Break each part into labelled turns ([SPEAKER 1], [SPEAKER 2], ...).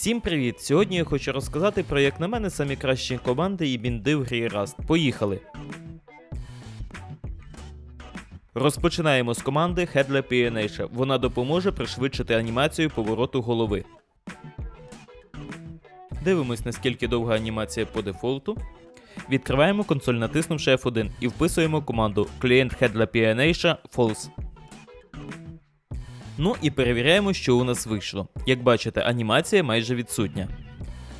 [SPEAKER 1] Всім привіт! Сьогодні я хочу розказати про, як на мене, самі кращі команди і бінди в грі Rust. Поїхали! Розпочинаємо з команди Headlap PNH. Вона допоможе пришвидшити анімацію повороту голови. Дивимось, наскільки довга анімація по дефолту. Відкриваємо консоль, натиснувши F1 і вписуємо команду Client Headlap PNH False. Ну і перевіряємо, що у нас вийшло. Як бачите, анімація майже відсутня.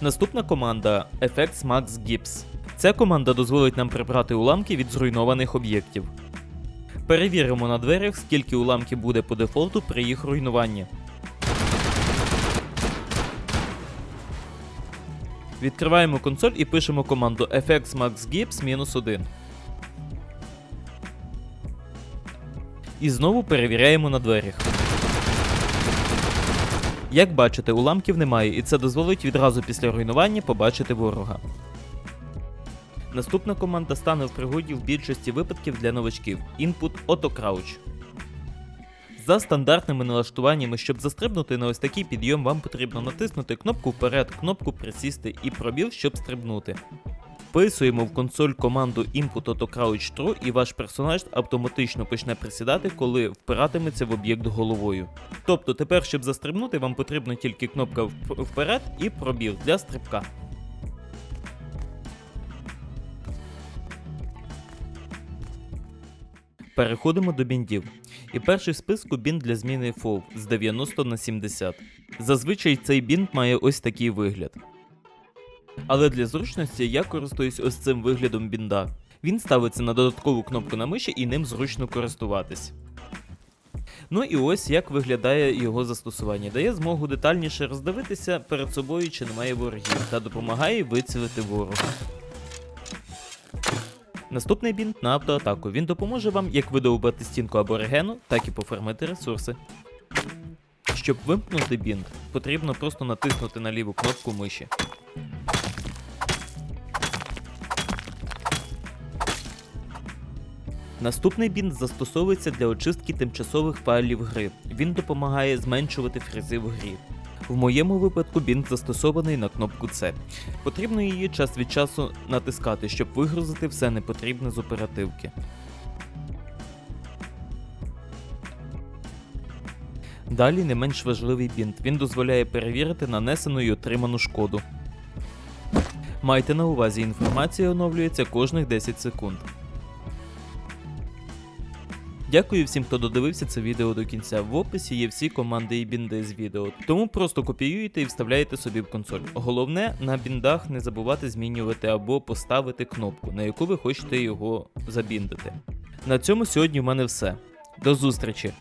[SPEAKER 1] Наступна команда Effects Max Gips. Ця команда дозволить нам прибрати уламки від зруйнованих об'єктів. Перевіримо на дверях, скільки уламків буде по дефолту при їх руйнуванні. Відкриваємо консоль і пишемо команду FX Max Gips 1. І знову перевіряємо на дверях. Як бачите, уламків немає, і це дозволить відразу після руйнування побачити ворога. Наступна команда стане в пригоді в більшості випадків для новачків Input Auto Crouch. За стандартними налаштуваннями, щоб застрибнути на ось такий підйом, вам потрібно натиснути кнопку вперед, кнопку присісти і пробіл, щоб стрибнути. Вписуємо в консоль команду Input Auto True і ваш персонаж автоматично почне присідати, коли впиратиметься в об'єкт головою. Тобто тепер, щоб застрибнути, вам потрібна тільки кнопка вперед і пробіл для стрибка. Переходимо до біндів. І перший в списку бінд для зміни FOV з 90 на 70. Зазвичай цей бінд має ось такий вигляд. Але для зручності я користуюсь ось цим виглядом бінда. Він ставиться на додаткову кнопку на миші і ним зручно користуватись. Ну і ось як виглядає його застосування. Дає змогу детальніше роздивитися перед собою, чи немає ворогів, та допомагає вицілити ворога. Наступний бінт на автоатаку. Він допоможе вам як видовбати стінку аборигену, так і пофармити ресурси. Щоб вимкнути бінт, потрібно просто натиснути на ліву кнопку миші. Наступний бінт застосовується для очистки тимчасових файлів гри. Він допомагає зменшувати фрізи в грі. В моєму випадку бінт застосований на кнопку C. Потрібно її час від часу натискати, щоб вигрузити все непотрібне з оперативки. Далі не менш важливий бінт. Він дозволяє перевірити нанесену і отриману шкоду. Майте на увазі, інформація оновлюється кожних 10 секунд. Дякую всім, хто додивився це відео до кінця. В описі є всі команди і бінди з відео, тому просто копіюєте і вставляєте собі в консоль. Головне на біндах не забувати змінювати або поставити кнопку, на яку ви хочете його забіндити. На цьому сьогодні в мене все. До зустрічі!